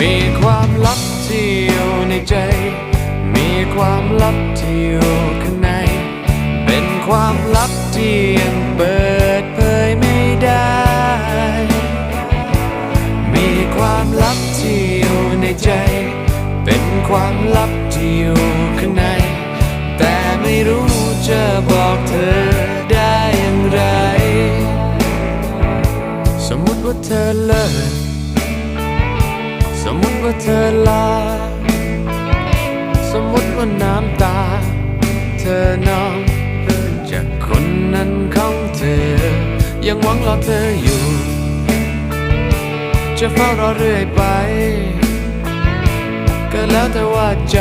มีความลับที่อยู่ในใจ มีความลับที่อยู่ข้างใน เป็นความลับที่ยังเปิดเผยไม่ได้ มีความลับที่อยู่ในใจ เป็นความลับที่อยู่ข้างใน แต่ไม่รู้จะบอกเธอได้อย่างไร สมมติว่าเธอเลิก ว่าเธอลา สมมุติว่าน้ำตา เธอนองจากคนนั้นของเธอ ยังหวังรอเธออยู่ จะเฝ้ารอเรื่อยไป ก็แล้วแต่ว่าใจ